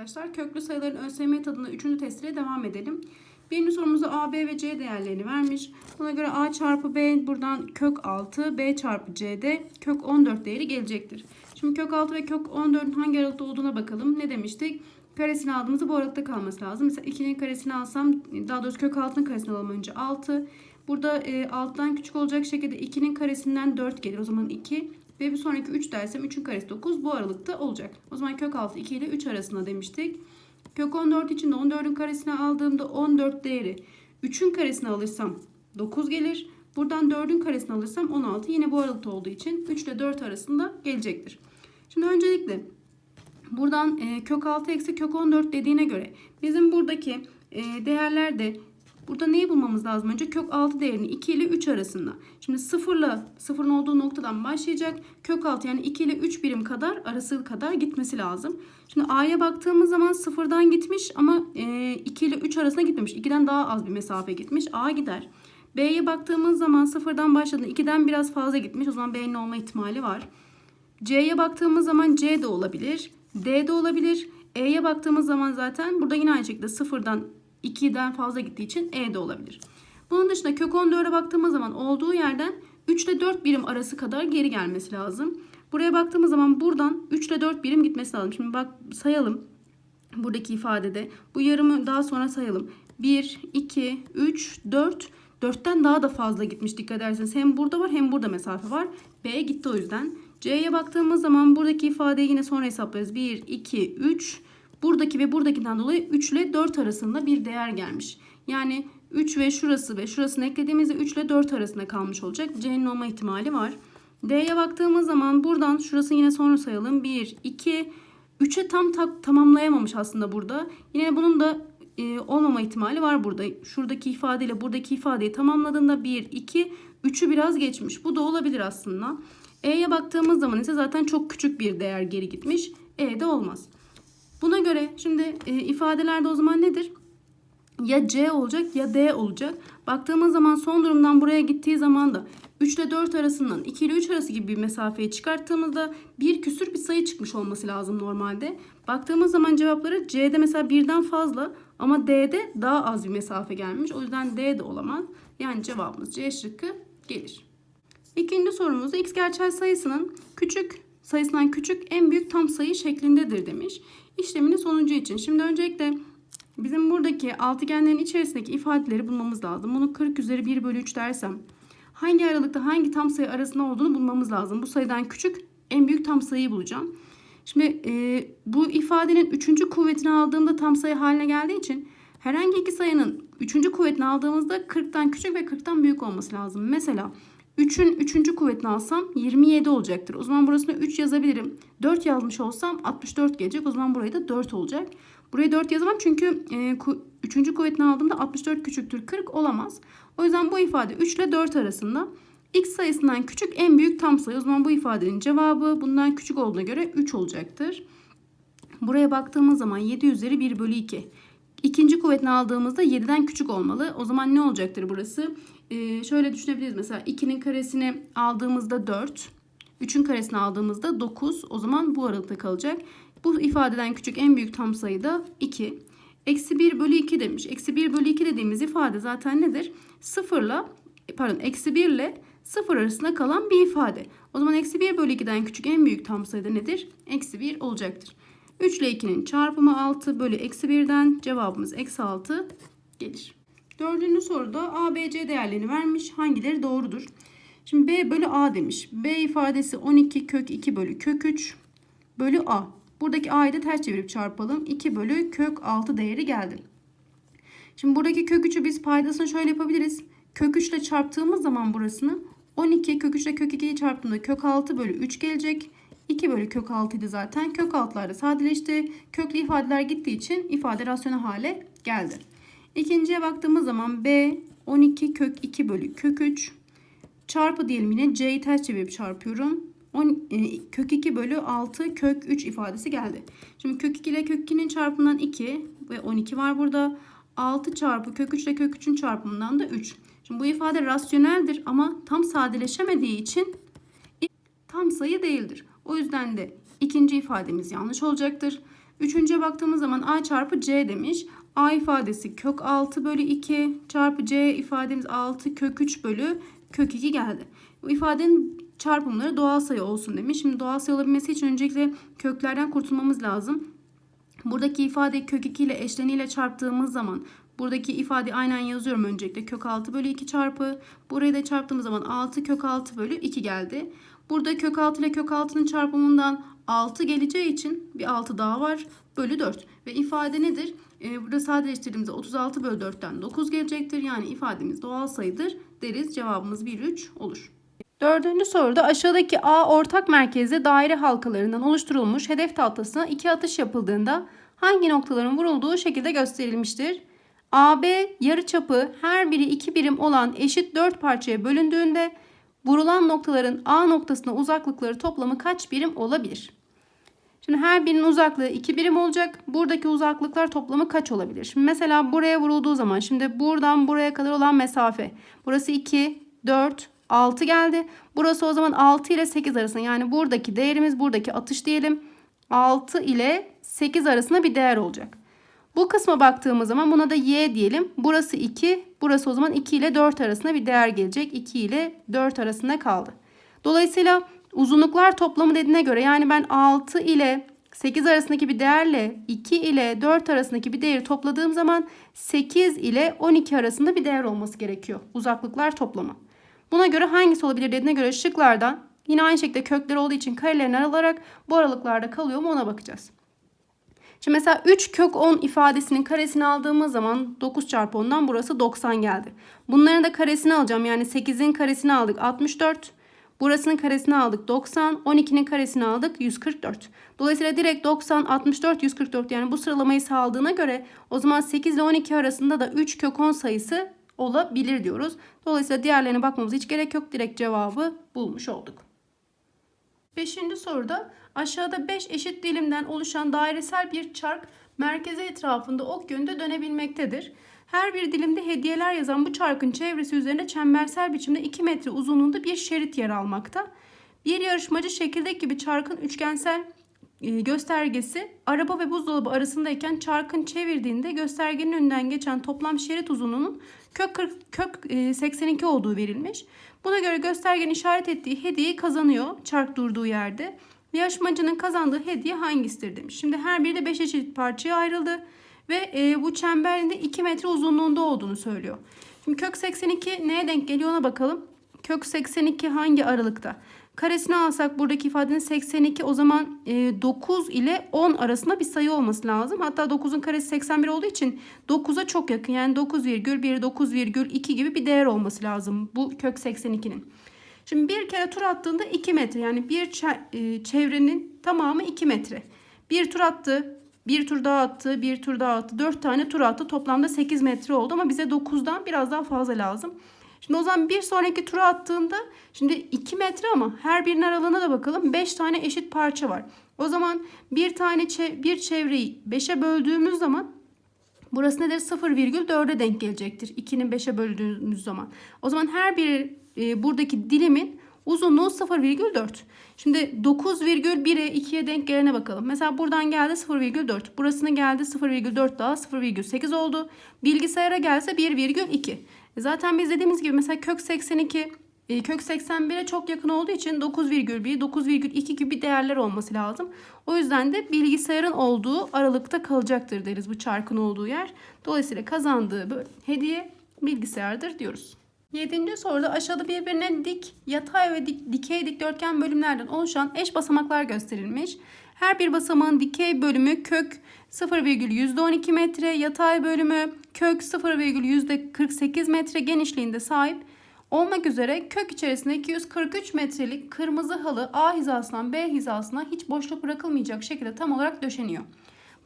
arkadaşlar. Köklü sayıların ÖSYM tadında 3. testiyle devam edelim. Birinci sorumuzda A, B ve C değerlerini vermiş. Buna göre A çarpı B buradan kök 6, B çarpı C'de kök 14 değeri gelecektir. Şimdi kök 6 ve kök 14'ün hangi aralıkta olduğuna bakalım. Ne demiştik? Karesini aldığımızda bu aralıkta kalması lazım. Mesela 2'nin karesini alsam, daha doğrusu kök 6'nın karesini alalım önce 6. Burada e, 6'dan küçük olacak şekilde 2'nin karesinden 4 gelir. O zaman 2. Ve bir sonraki 3 dersem 3'ün karesi 9 bu aralıkta olacak. O zaman kök 6 2 ile 3 arasında demiştik. Kök 14 için de 14'ün karesini aldığımda 14 değeri 3'ün karesini alırsam 9 gelir. Buradan 4'ün karesini alırsam 16 yine bu aralıkta olduğu için 3 ile 4 arasında gelecektir. Şimdi öncelikle buradan e, kök 6 eksi kök 14 dediğine göre bizim buradaki e, değerlerde Burada neyi bulmamız lazım önce? Kök 6 değerini 2 ile 3 arasında. Şimdi 0 ile 0'ın olduğu noktadan başlayacak. Kök 6 yani 2 ile 3 birim kadar arası kadar gitmesi lazım. Şimdi A'ya baktığımız zaman 0'dan gitmiş ama e, 2 ile 3 arasına gitmemiş. 2'den daha az bir mesafe gitmiş. A gider. B'ye baktığımız zaman 0'dan başladı. 2'den biraz fazla gitmiş. O zaman B'nin olma ihtimali var. C'ye baktığımız zaman C de olabilir. D de olabilir. E'ye baktığımız zaman zaten burada yine aynı şekilde 0'dan 2'den fazla gittiği için E de olabilir. Bunun dışında kök 14'e baktığımız zaman olduğu yerden 3 ile 4 birim arası kadar geri gelmesi lazım. Buraya baktığımız zaman buradan 3 ile 4 birim gitmesi lazım. Şimdi bak sayalım. Buradaki ifadede. Bu yarımı daha sonra sayalım. 1, 2, 3, 4. 4'ten daha da fazla gitmiş dikkat ederseniz. Hem burada var hem burada mesafe var. B gitti o yüzden. C'ye baktığımız zaman buradaki ifadeyi yine sonra hesaplarız. 1, 2, 3. Buradaki ve buradakinden dolayı 3 ile 4 arasında bir değer gelmiş. Yani 3 ve şurası ve şurasını eklediğimizde 3 ile 4 arasında kalmış olacak. C'nin olma ihtimali var. D'ye baktığımız zaman buradan şurası yine sonra sayalım. 1, 2, 3'e tam tak, tamamlayamamış aslında burada. Yine bunun da e, olmama ihtimali var burada. Şuradaki ifadeyle buradaki ifadeyi tamamladığında 1, 2, 3'ü biraz geçmiş. Bu da olabilir aslında. E'ye baktığımız zaman ise zaten çok küçük bir değer geri gitmiş. E de olmaz. Buna göre şimdi e, ifadelerde o zaman nedir? Ya C olacak ya D olacak. Baktığımız zaman son durumdan buraya gittiği zaman da 3 ile 4 arasından 2 ile 3 arası gibi bir mesafeyi çıkarttığımızda bir küsür bir sayı çıkmış olması lazım normalde. Baktığımız zaman cevapları C'de mesela birden fazla ama D'de daha az bir mesafe gelmiş. O yüzden D de olamaz. Yani cevabımız C şıkkı gelir. İkinci sorumuzda x gerçel sayısının küçük sayısından küçük en büyük tam sayı şeklindedir demiş. İşleminin sonucu için. Şimdi öncelikle bizim buradaki altıgenlerin içerisindeki ifadeleri bulmamız lazım. Bunu 40 üzeri 1 bölü 3 dersem hangi aralıkta hangi tam sayı arasında olduğunu bulmamız lazım. Bu sayıdan küçük en büyük tam sayıyı bulacağım. Şimdi e, bu ifadenin üçüncü kuvvetini aldığımda tam sayı haline geldiği için herhangi iki sayının üçüncü kuvvetini aldığımızda 40'tan küçük ve 40'tan büyük olması lazım. Mesela 3'ün 3. kuvvetini alsam 27 olacaktır. O zaman burasına 3 yazabilirim. 4 yazmış olsam 64 gelecek. O zaman burayı da 4 olacak. Buraya 4 yazamam çünkü e, 3. kuvvetini aldığımda 64 küçüktür 40 olamaz. O yüzden bu ifade 3 ile 4 arasında x sayısından küçük en büyük tam sayı. O zaman bu ifadenin cevabı bundan küçük olduğuna göre 3 olacaktır. Buraya baktığımız zaman 7 üzeri 1 bölü 2. İkinci kuvvetini aldığımızda 7'den küçük olmalı. O zaman ne olacaktır burası? Ee, şöyle düşünebiliriz. Mesela 2'nin karesini aldığımızda 4. 3'ün karesini aldığımızda 9. O zaman bu aralıkta kalacak. Bu ifadeden küçük en büyük tam sayı da 2. Eksi 1 bölü 2 demiş. Eksi 1 bölü 2 dediğimiz ifade zaten nedir? 0 ile pardon eksi 1 ile 0 arasında kalan bir ifade. O zaman eksi 1 bölü 2'den küçük en büyük tam sayı da nedir? Eksi 1 olacaktır. 3 ile 2'nin çarpımı 6 bölü eksi 1'den cevabımız eksi 6 gelir. Dördüncü soruda A, B, C değerlerini vermiş. Hangileri doğrudur? Şimdi B bölü A demiş. B ifadesi 12 kök 2 bölü kök 3 bölü A. Buradaki A'yı da ters çevirip çarpalım. 2 bölü kök 6 değeri geldi. Şimdi buradaki kök 3'ü biz paydasını şöyle yapabiliriz. Kök 3 ile çarptığımız zaman burasını 12 kök 3 ile kök 2'yi çarptığımda kök 6 bölü 3 gelecek. 2 bölü kök 6 idi zaten. Kök 6'lar da sadeleşti. Köklü ifadeler gittiği için ifade rasyonel hale geldi. İkinciye baktığımız zaman B 12 kök 2 bölü kök 3 çarpı diyelim yine C'yi ters çevirip çarpıyorum. 10, e, kök 2 bölü 6 kök 3 ifadesi geldi. Şimdi kök 2 ile kök 2'nin çarpımından 2 ve 12 var burada. 6 çarpı kök 3 ile kök 3'ün çarpımından da 3. Şimdi bu ifade rasyoneldir ama tam sadeleşemediği için tam sayı değildir. O yüzden de ikinci ifademiz yanlış olacaktır. Üçüncüye baktığımız zaman a çarpı c demiş. a ifadesi kök 6 bölü 2 çarpı c ifademiz 6 kök 3 bölü kök 2 geldi. Bu ifadenin çarpımları doğal sayı olsun demiş. Şimdi doğal sayı olabilmesi için öncelikle köklerden kurtulmamız lazım. Buradaki ifade kök 2 ile eşleniyle çarptığımız zaman buradaki ifade aynen yazıyorum öncelikle. Kök 6 bölü 2 çarpı. Burayı da çarptığımız zaman 6 kök 6 bölü 2 geldi. Burada kök 6 ile kök 6'nın çarpımından 6 geleceği için bir 6 daha var. Bölü 4. Ve ifade nedir? Ee, burada sadeleştirdiğimizde 36 bölü 4'ten 9 gelecektir. Yani ifademiz doğal sayıdır deriz. Cevabımız 1, 3 olur. Dördüncü soruda aşağıdaki A ortak merkezde daire halkalarından oluşturulmuş hedef tahtasına iki atış yapıldığında hangi noktaların vurulduğu şekilde gösterilmiştir. AB yarıçapı her biri 2 birim olan eşit 4 parçaya bölündüğünde vurulan noktaların A noktasına uzaklıkları toplamı kaç birim olabilir? Şimdi her birinin uzaklığı 2 birim olacak. Buradaki uzaklıklar toplamı kaç olabilir? Şimdi mesela buraya vurulduğu zaman şimdi buradan buraya kadar olan mesafe. Burası 2, 4, 6 geldi. Burası o zaman 6 ile 8 arasında. Yani buradaki değerimiz buradaki atış diyelim. 6 ile 8 arasında bir değer olacak. Bu kısma baktığımız zaman buna da y diyelim. Burası 2. Burası o zaman 2 ile 4 arasında bir değer gelecek. 2 ile 4 arasında kaldı. Dolayısıyla uzunluklar toplamı dediğine göre yani ben 6 ile 8 arasındaki bir değerle 2 ile 4 arasındaki bir değeri topladığım zaman 8 ile 12 arasında bir değer olması gerekiyor. Uzaklıklar toplamı. Buna göre hangisi olabilir dediğine göre şıklardan yine aynı şekilde kökler olduğu için karelerini alarak bu aralıklarda kalıyor mu ona bakacağız. Şimdi mesela 3 kök 10 ifadesinin karesini aldığımız zaman 9 çarpı 10'dan burası 90 geldi. Bunların da karesini alacağım. Yani 8'in karesini aldık 64. Burasının karesini aldık 90. 12'nin karesini aldık 144. Dolayısıyla direkt 90, 64, 144 yani bu sıralamayı sağladığına göre o zaman 8 ile 12 arasında da 3 kök 10 sayısı olabilir diyoruz. Dolayısıyla diğerlerine bakmamız hiç gerek yok. Direkt cevabı bulmuş olduk. Beşinci soruda aşağıda 5 eşit dilimden oluşan dairesel bir çark merkezi etrafında ok yönünde dönebilmektedir. Her bir dilimde hediyeler yazan bu çarkın çevresi üzerinde çembersel biçimde 2 metre uzunluğunda bir şerit yer almakta. Bir yarışmacı şekildeki gibi çarkın üçgensel e, göstergesi araba ve buzdolabı arasındayken çarkın çevirdiğinde göstergenin önünden geçen toplam şerit uzunluğunun kök, 40, kök e, 82 olduğu verilmiş. Buna göre göstergenin işaret ettiği hediyeyi kazanıyor çark durduğu yerde. Yarışmacının kazandığı hediye hangisidir demiş. Şimdi her biri de 5 eşit parçaya ayrıldı ve e, bu çemberin de 2 metre uzunluğunda olduğunu söylüyor. Şimdi kök 82 neye denk geliyor ona bakalım. Kök 82 hangi aralıkta? Karesini alsak buradaki ifadenin 82 o zaman e, 9 ile 10 arasında bir sayı olması lazım. Hatta 9'un karesi 81 olduğu için 9'a çok yakın. Yani 9,1, 9,2 gibi bir değer olması lazım bu kök 82'nin. Şimdi bir kere tur attığında 2 metre yani bir çevrenin tamamı 2 metre. Bir tur attı, bir tur daha attı, bir tur daha attı. 4 tane tur attı. Toplamda 8 metre oldu ama bize 9'dan biraz daha fazla lazım. Şimdi o zaman bir sonraki tura attığında şimdi 2 metre ama her birinin aralığına da bakalım. 5 tane eşit parça var. O zaman bir tane bir çevreyi 5'e böldüğümüz zaman burası nedir? 0,4'e denk gelecektir. 2'nin 5'e böldüğümüz zaman. O zaman her bir e, buradaki dilimin uzunluğu 0,4. Şimdi 9,1'e 2'ye denk gelene bakalım. Mesela buradan geldi 0,4. Burasına geldi 0,4 daha 0,8 oldu. Bilgisayara gelse 1,2. Zaten biz dediğimiz gibi mesela kök 82 e, kök 81'e çok yakın olduğu için 9,1, 9,2 gibi değerler olması lazım. O yüzden de bilgisayarın olduğu aralıkta kalacaktır deriz bu çarkın olduğu yer. Dolayısıyla kazandığı hediye bilgisayardır diyoruz. Yedinci soruda aşağıda birbirine dik, yatay ve dik, dikey dikdörtgen bölümlerden oluşan eş basamaklar gösterilmiş. Her bir basamağın dikey bölümü kök 0,12 metre, yatay bölümü kök 0,48 metre genişliğinde sahip olmak üzere kök içerisinde 243 metrelik kırmızı halı A hizasından B hizasına hiç boşluk bırakılmayacak şekilde tam olarak döşeniyor.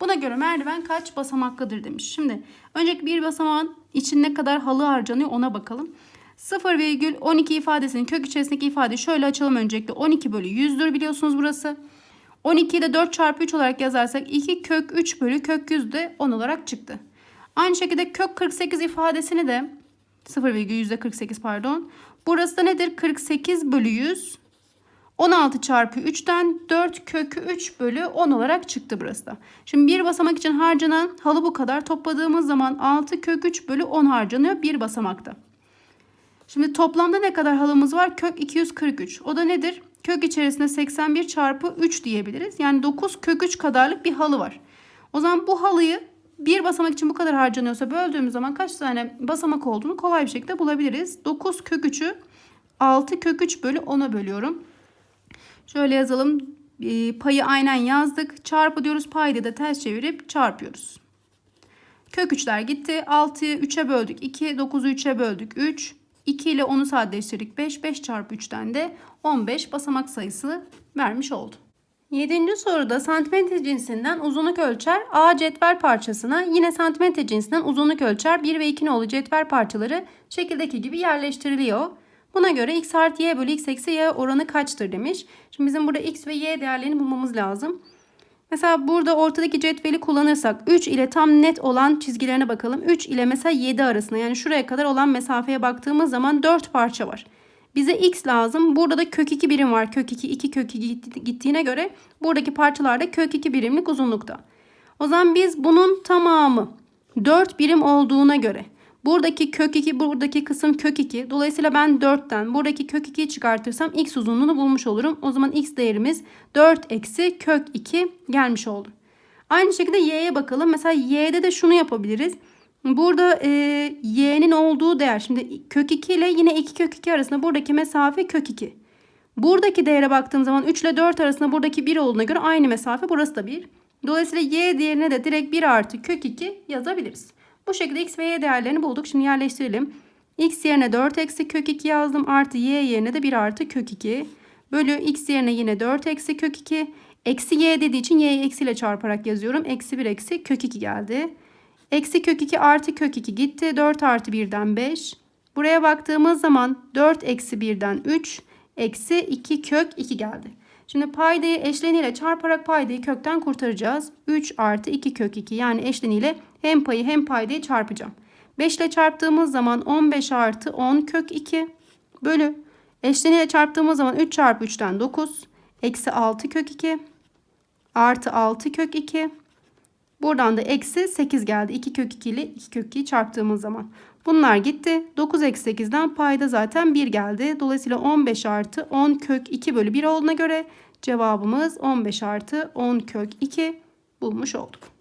Buna göre merdiven kaç basamaklıdır demiş. Şimdi önceki bir basamağın için ne kadar halı harcanıyor ona bakalım. 0,12 ifadesinin kök içerisindeki ifade şöyle açalım öncelikle. 12 bölü 100'dür biliyorsunuz burası. 12'yi de 4 çarpı 3 olarak yazarsak 2 kök 3 bölü kök 100 de 10 olarak çıktı. Aynı şekilde kök 48 ifadesini de 0,48 pardon. Burası da nedir? 48 bölü 100. 16 çarpı 3'ten 4 kökü 3 bölü 10 olarak çıktı burası da. Şimdi bir basamak için harcanan halı bu kadar. Topladığımız zaman 6 kök 3 bölü 10 harcanıyor bir basamakta. Şimdi toplamda ne kadar halımız var? Kök 243. O da nedir? Kök içerisinde 81 çarpı 3 diyebiliriz. Yani 9 kök 3 kadarlık bir halı var. O zaman bu halıyı bir basamak için bu kadar harcanıyorsa böldüğümüz zaman kaç tane basamak olduğunu kolay bir şekilde bulabiliriz. 9 kök 3'ü 6 kök 3 bölü 10'a bölüyorum. Şöyle yazalım. E, payı aynen yazdık. Çarpı diyoruz. Payda da ters çevirip çarpıyoruz. Kök 3'ler gitti. 6'yı 3'e böldük. 2, 9'u 3'e böldük. 3. 2 ile 10'u sadeleştirdik. 5, 5 çarpı 3'ten de 15 basamak sayısı vermiş oldu. 7. soruda santimetre cinsinden uzunluk ölçer A cetvel parçasına yine santimetre cinsinden uzunluk ölçer 1 ve 2 nolu cetvel parçaları şekildeki gibi yerleştiriliyor. Buna göre x artı y bölü x eksi y oranı kaçtır demiş. Şimdi bizim burada x ve y değerlerini bulmamız lazım. Mesela burada ortadaki cetveli kullanırsak 3 ile tam net olan çizgilerine bakalım. 3 ile mesela 7 arasında yani şuraya kadar olan mesafeye baktığımız zaman 4 parça var. Bize x lazım. Burada da kök 2 birim var. Kök 2, 2 kök 2 gittiğine göre buradaki parçalar da kök 2 birimlik uzunlukta. O zaman biz bunun tamamı 4 birim olduğuna göre buradaki kök 2 buradaki kısım kök 2. Dolayısıyla ben 4'ten buradaki kök 2'yi çıkartırsam x uzunluğunu bulmuş olurum. O zaman x değerimiz 4 eksi kök 2 gelmiş oldu. Aynı şekilde y'ye bakalım. Mesela y'de de şunu yapabiliriz. Burada e, y'nin olduğu değer şimdi kök 2 ile yine 2 kök 2 arasında buradaki mesafe kök 2. Buradaki değere baktığım zaman 3 ile 4 arasında buradaki 1 olduğuna göre aynı mesafe burası da 1. Dolayısıyla y değerine de direkt 1 artı kök 2 yazabiliriz. Bu şekilde x ve y değerlerini bulduk. Şimdi yerleştirelim. x yerine 4 eksi kök 2 yazdım. Artı y yerine de 1 artı kök 2. Bölü x yerine yine 4 eksi kök 2. Eksi y dediği için y'yi eksiyle çarparak yazıyorum. Eksi 1 eksi kök 2 geldi. Eksi kök 2 artı kök 2 gitti. 4 artı 1'den 5. Buraya baktığımız zaman 4 eksi 1'den 3. Eksi 2 kök 2 geldi. Şimdi paydayı eşleniyle çarparak paydayı kökten kurtaracağız. 3 artı 2 kök 2 yani eşleniyle hem payı hem paydayı çarpacağım. 5 ile çarptığımız zaman 15 artı 10 kök 2 bölü. Eşleniyle çarptığımız zaman 3 çarpı 3'ten 9. Eksi 6 kök 2 artı 6 kök 2 Buradan da eksi 8 geldi. 2 kök 2 ile 2 kök 2'yi çarptığımız zaman. Bunlar gitti. 9 eksi 8'den payda zaten 1 geldi. Dolayısıyla 15 artı 10 kök 2 bölü 1 olduğuna göre cevabımız 15 artı 10 kök 2 bulmuş olduk.